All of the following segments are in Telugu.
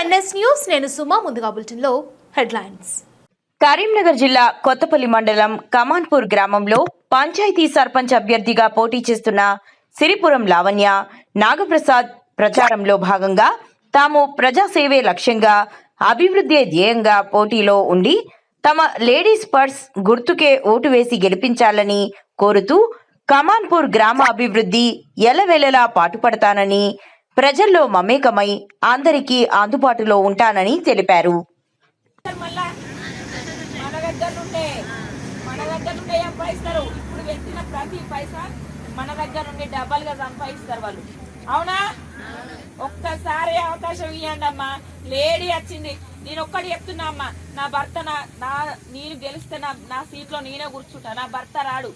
ఎన్ఎస్ న్యూస్ నేను సుమా ముందుగా బులెటిన్లో హెడ్లైన్స్. కరీంనగర్ జిల్లా కొత్తపల్లి మండలం కమాన్పూర్ గ్రామంలో పంచాయతీ సర్పంచ్ అభ్యర్థిగా పోటీ చేస్తున్న సిరిపురం లావణ్య నాగప్రసాద్ ప్రచారంలో భాగంగా తాము ప్రజాసేవే లక్ష్యంగా అభివృద్ధి ధ్యేయంగా పోటీలో ఉండి తమ లేడీస్ పర్స్ గుర్తుకే ఓటు వేసి గెలిపించాలని కోరుతూ కమాన్పూర్ గ్రామ అభివృద్ధి ఎలవెలలా పాటుపడతానని ప్రజల్లో మమేకమై అందరికీ అందుబాటులో ఉంటానని తెలిపారు. మన దగ్గర నుండే మన దగ్గర నుండే సంపాదిస్తారు ఇప్పుడు ప్రతి పైసా మన దగ్గర నుండి డబల్గా సంపాదిస్తారు వాళ్ళు అవునా? ఒక్కసారి అవకాశం ఇవ్వండి అమ్మా. లేడీ వచ్చింది. నేను ఒక్కటి చెప్తున్నా అమ్మా. నా భర్త నా నా నేను గెలిస్తే నా నా సీట్లో నేనే కూర్చుంటా. నా భర్త రాడు.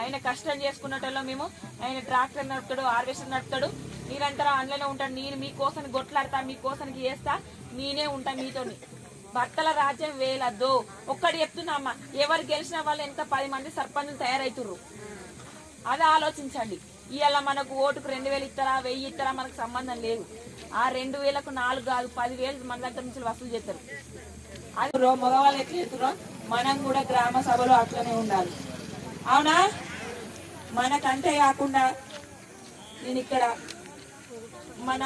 ఆయన కష్టం చేసుకున్నటోళ్ళం మేము. ఆయన ట్రాక్టర్ నడుపుతాడు హార్వెస్టర్ నడుపుతాడు. మీరంటారా అందులోనే ఉంటాను. నేను మీకోసం కొట్లాడతా మీకోసానికి చేస్తా. నేనే ఉంటా మీతోని. భర్తల రాజ్యం వేలద్దు. ఒక్కటి చెప్తున్నా అమ్మ ఎవరు గెలిచిన వాళ్ళు ఎంత పది మంది సర్పంచులు తయారవుతుర్రు అది ఆలోచించండి. ఇవాళ మనకు ఓటుకు రెండు వేలు ఇస్తారా వెయ్యి ఇస్తారా మనకు సంబంధం లేదు. ఆ రెండు వేలకు నాలుగు కాదు పది వేలు మన దగ్గర నుంచి వసూలు చేస్తారు. అది రో- మగవాళ్ళు ఎట్లా చేస్తారో మనం కూడా గ్రామ సభలో అట్లనే ఉండాలి. అవునా? మనకంతే కాకుండా నేను ఇక్కడ మన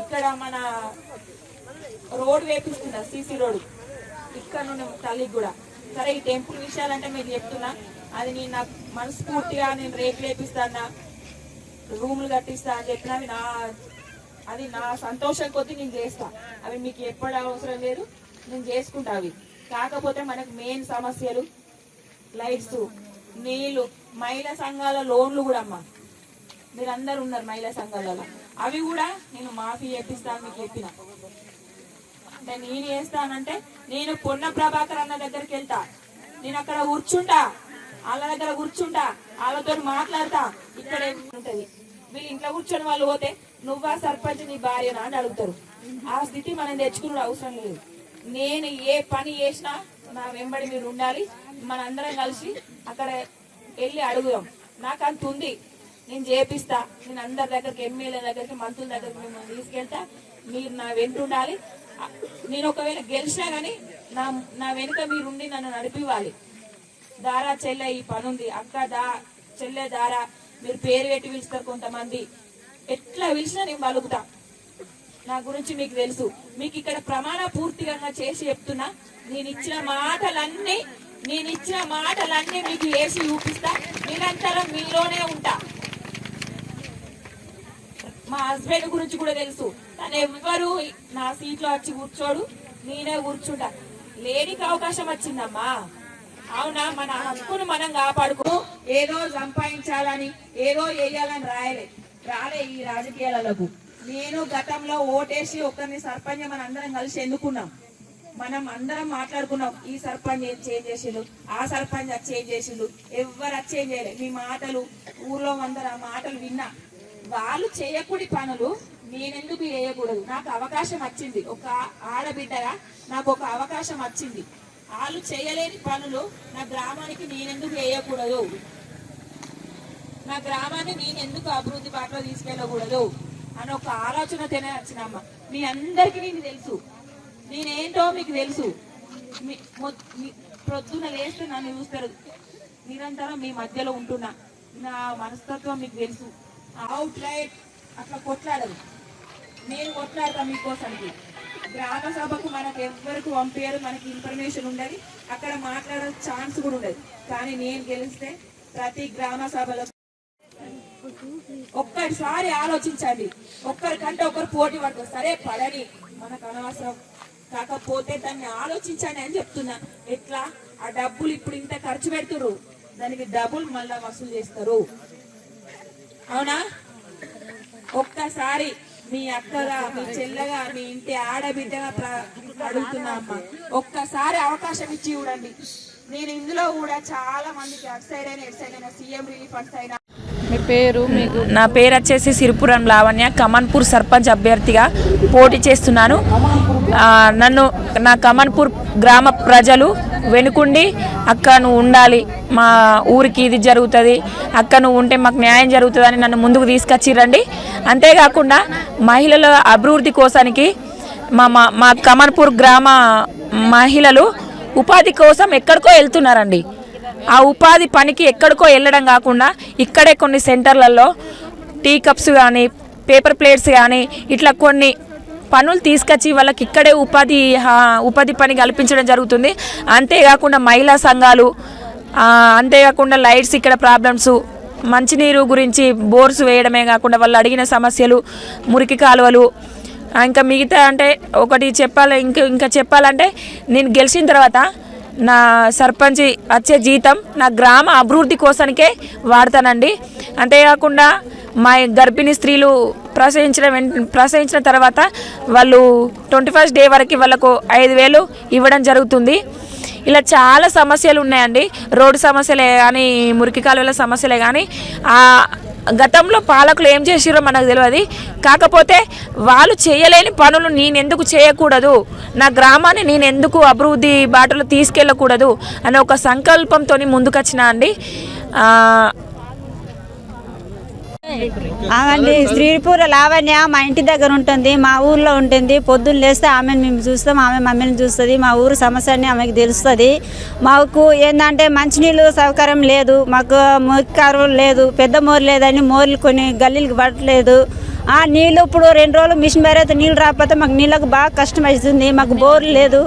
ఇక్కడ మన రోడ్ వేపిస్తున్నారు సీసీ రోడ్. ఇక్కడ నుండి తల్లికి కూడా. సరే ఈ టెంపుల్ విషయాలంటే మీకు చెప్తున్నా. అది నేను నాకు మనస్ఫూర్తిగా నేను రేపు లేపిస్తానా రూములు కట్టిస్తా అని చెప్పిన అవి నా అది నా సంతోషం కొద్దీ నేను చేస్తా. అవి మీకు ఎప్పుడు అవసరం లేదు నేను చేసుకుంటా అవి. కాకపోతే మనకు మెయిన్ సమస్యలు లైట్స్ నీళ్ళు మహిళా సంఘాల లోన్లు కూడా అమ్మా. మీరు అందరు ఉన్నారు మహిళా సంఘాలలో. అవి కూడా నేను మాఫీ చేపిస్తాను మీకు చెప్పిన. అంటే నేను చేస్తానంటే నేను పొన్న ప్రభాకర్ అన్న దగ్గరికి వెళ్తా. నేను అక్కడ కూర్చుంటా. వాళ్ళ దగ్గర కూర్చుంటా. వాళ్ళతో మాట్లాడతా. ఇక్కడ ఉంటది. వీళ్ళు ఇంట్లో కూర్చొని వాళ్ళు పోతే నువ్వా సర్పంచ్ నీ భార్యనా అని అడుగుతారు. ఆ స్థితి మనం తెచ్చుకునే అవసరం లేదు. నేను ఏ పని చేసినా నా వెంబడి మీరు ఉండాలి. మనందరం కలిసి అక్కడ వెళ్ళి అడుగుదాం. నాకు అంత ఉంది. నేను చేపిస్తా. నేను అందరి దగ్గరికి ఎమ్మెల్యే దగ్గరికి మంత్రుల దగ్గరికి మిమ్మల్ని తీసుకెళ్తా. మీరు నా వెంట ఉండాలి. నేను ఒకవేళ గెలిచినా గానీ నా నా వెనుక మీరు ఉండి నన్ను నడిపివ్వాలి. దారా చెల్లె ఈ పనుంది. అక్క దా చెల్లె దారా మీరు పేరు పెట్టి పిలుస్తారు కొంతమంది. ఎట్లా పిలిచినా నేను బలుగుతా. నా గురించి మీకు తెలుసు. మీకు ఇక్కడ ప్రమాణ పూర్తిగా చేసి చెప్తున్నా. నేను ఇచ్చిన మాటలన్నీ నేను ఇచ్చిన మాటలన్నీ మీకు వేసి చూపిస్తా. నిరంతరం మీలోనే ఉంటా. మా హస్బెండ్ గురించి కూడా తెలుసు. తను ఎవ్వరు నా సీట్లో వచ్చి కూర్చోడు నేనే కూర్చుంటా. లేడీకి అవకాశం వచ్చిందమ్మా. అవునా? మన హక్కును మనం కాపాడుకో. ఏదో సంపాదించాలని ఏదో వేయాలని రాయలే. రాలే ఈ రాజకీయాలకు నేను గతంలో ఓటేసి ఒకరిని సర్పంచ్ మన అందరం కలిసి ఎన్నుకున్నాం. మనం అందరం మాట్లాడుకున్నాం ఈ సర్పంచ్ ఏం చేంజ్ చేసిండు? ఆ సర్పంచ్ అది చేంజ్ చేసిండు? ఎవ్వరు అది చేంజ్ చేయలేదు మీ మాటలు ఊర్లో అందరు ఆ మాటలు విన్నా. వాళ్ళు చేయకూడి పనులు నేనెందుకు చేయకూడదు? నాకు అవకాశం వచ్చింది. ఒక ఆడబిడ్డగా నాకు ఒక అవకాశం వచ్చింది. వాళ్ళు చేయలేని పనులు నా గ్రామానికి నేనెందుకు చేయకూడదు? నా గ్రామాన్ని నేను ఎందుకు అభివృద్ధి బాటలో తీసుకెళ్ళకూడదు? అని ఒక ఆలోచన తినే వచ్చినమ్మ మీ అందరికీ నీకు తెలుసు. నేనేంటో మీకు తెలుసు. మీ- ప్రొద్దున లేస్తే నన్ను చూస్తారు. నిరంతరం మీ మధ్యలో ఉంటున్నా. నా మనస్తత్వం మీకు తెలుసు. అవుట్లైట్ అట్లా కొట్లాడదు. నేను కొట్లాడతా మీకోసానికి. గ్రామ సభకు మనకు ఎవ్వరికి పంపారు మనకి ఇన్ఫర్మేషన్ ఉండదు. అక్కడ మాట్లాడే ఛాన్స్ కూడా ఉండదు. కానీ నేను గెలిస్తే ప్రతి గ్రామ సభలో ఒక్కసారి ఆలోచించండి. ఒక్కరికంటే ఒకరు పోటీ పడుతుంది సరే పడని. మనకు అనవసరం. కాకపోతే దాన్ని ఆలోచించండి అని చెప్తున్నా. ఎట్లా? ఆ డబ్బులు ఇప్పుడు ఇంత ఖర్చు పెడుతురు దానికి డబ్బులు మళ్ళా వసూలు చేస్తారు. అవునా? ఒక్కసారి మీ అక్కగా మీ చెల్లగా మీ ఇంటి ఆడబిడ్డగా అడుగుతున్నా అమ్మ. ఒక్కసారి అవకాశం ఇచ్చి చూడండి. నేను ఇందులో కూడా చాలా మందికి అటు సైడ్ అయినా ఇటు సైడ్ అయినా సీఎం రిలీఫ్ ఫండ్స్ అయినా పేరు? మీకు నా పేరు వచ్చేసి సిరిపురం లావణ్య కమన్పూర్ సర్పంచ్ అభ్యర్థిగా పోటీ చేస్తున్నాను. నన్ను నా కమన్పూర్ గ్రామ ప్రజలు వెనుకుండి అక్క నువ్వు ఉండాలి. మా ఊరికి ఇది జరుగుతుంది. అక్క నువ్వు ఉంటే మాకు న్యాయం జరుగుతుందని నన్ను ముందుకు తీసుకొచ్చిరండి అంతేకాకుండా మహిళల అభివృద్ధి కోసానికి మా మా మా కమన్పూర్ గ్రామ మహిళలు ఉపాధి కోసం ఎక్కడికో వెళ్తున్నారండి. ఆ ఉపాధి పనికి ఎక్కడికో వెళ్ళడం కాకుండా ఇక్కడే కొన్ని సెంటర్లలో టీ కప్స్ కానీ పేపర్ ప్లేట్స్ కానీ ఇట్లా కొన్ని పనులు తీసుకొచ్చి వాళ్ళకి ఇక్కడే ఉపాధి ఉపాధి పని కల్పించడం జరుగుతుంది. అంతేకాకుండా మహిళా సంఘాలు అంతేకాకుండా లైట్స్ ఇక్కడ ప్రాబ్లమ్స్ మంచినీరు గురించి బోర్స్ వేయడమే కాకుండా వాళ్ళు అడిగిన సమస్యలు మురికి కాలువలు ఇంకా మిగతా అంటే ఒకటి చెప్పాలి ఇంకా ఇంకా చెప్పాలంటే నేను గెలిచిన తర్వాత నా సర్పంచ్ వచ్చే జీతం నా గ్రామ అభివృద్ధి కోసానికే వాడతానండి. అంతేకాకుండా మా గర్భిణీ స్త్రీలు ప్రసవించిన వెంట ప్రసవించిన తర్వాత వాళ్ళు ట్వంటీ ఫస్ట్ డే వరకు వాళ్ళకు ఐదు వేలు ఇవ్వడం జరుగుతుంది. ఇలా చాలా సమస్యలు ఉన్నాయండి. రోడ్డు సమస్యలే కానీ మురికి కాలువల సమస్యలే కానీ గతంలో పాలకులు ఏం చేసిరో మనకు తెలియదు కాకపోతే వాళ్ళు చేయలేని పనులు నేను ఎందుకు చేయకూడదు? నా గ్రామాన్ని నేను ఎందుకు అభివృద్ధి బాటలో తీసుకెళ్ళకూడదు? అనే ఒక సంకల్పంతో ముందుకొచ్చిన అండి. ఆమె శ్రీపూర లావణ్య మా ఇంటి దగ్గర ఉంటుంది మా ఊర్లో ఉంటుంది. పొద్దున్న లేస్తే ఆమెను మేము చూస్తాం ఆమె మమ్మల్ని చూస్తుంది. మా ఊరు సమస్య అన్ని ఆమెకు తెలుస్తుంది. మాకు ఏంటంటే మంచినీళ్ళు సౌకర్యం లేదు మాకు మురికారు లేదు పెద్ద మోరు లేదని మోర్లు కొన్ని గల్లీలకు పడట్లేదు. ఆ నీళ్ళు ఇప్పుడు రెండు రోజులు మిషన్ బేరైతే నీళ్ళు రాకపోతే మాకు నీళ్ళకు బాగా కష్టం అవుతుంది. మాకు బోర్ లేదు.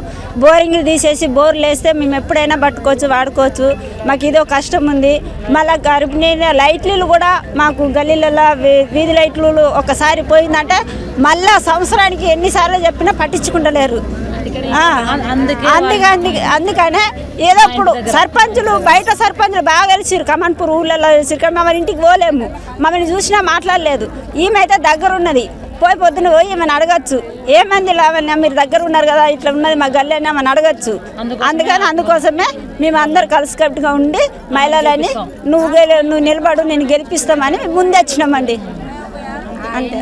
బోరింగ్లు తీసేసి బోర్లు వేస్తే మేము ఎప్పుడైనా పట్టుకోవచ్చు వాడుకోవచ్చు. మాకు ఇదో కష్టం ఉంది. మళ్ళీ గర్భిణీ లైట్లు కూడా మాకు గల్లీలలో వీ- వీధి లైట్లు ఒకసారి పోయిందంటే మళ్ళా సంవత్సరానికి ఎన్నిసార్లు చెప్పినా పట్టించుకుంటలేరు. ఆ, అందుకే అందుకే అందుకనే ఏదో ఇప్పుడు సర్పంచులు బయట సర్పంచులు బాగా కలిసిరు కమన్పూర్ ఊళ్ళలో కలిసిరు కానీ మమ్మల్ని ఇంటికి పోలేము. మమ్మల్ని చూసినా మాట్లాడలేదు. ఈమె అయితే దగ్గర ఉన్నది పోయి పొద్దున పోయి ఏమైనా అడగచ్చు. ఏమంది లావణ్య మీరు దగ్గర ఉన్నారు కదా ఇట్లా ఉన్నది మా గల్లీ అని అడగచ్చు. అందుకని అందుకోసమే మేము అందరు కలిసికట్టుగా ఉండి మహిళలని నువ్వు నువ్వు నిలబడు నేను గెలిపిస్తామని ముందు వచ్చినామండి అంతే.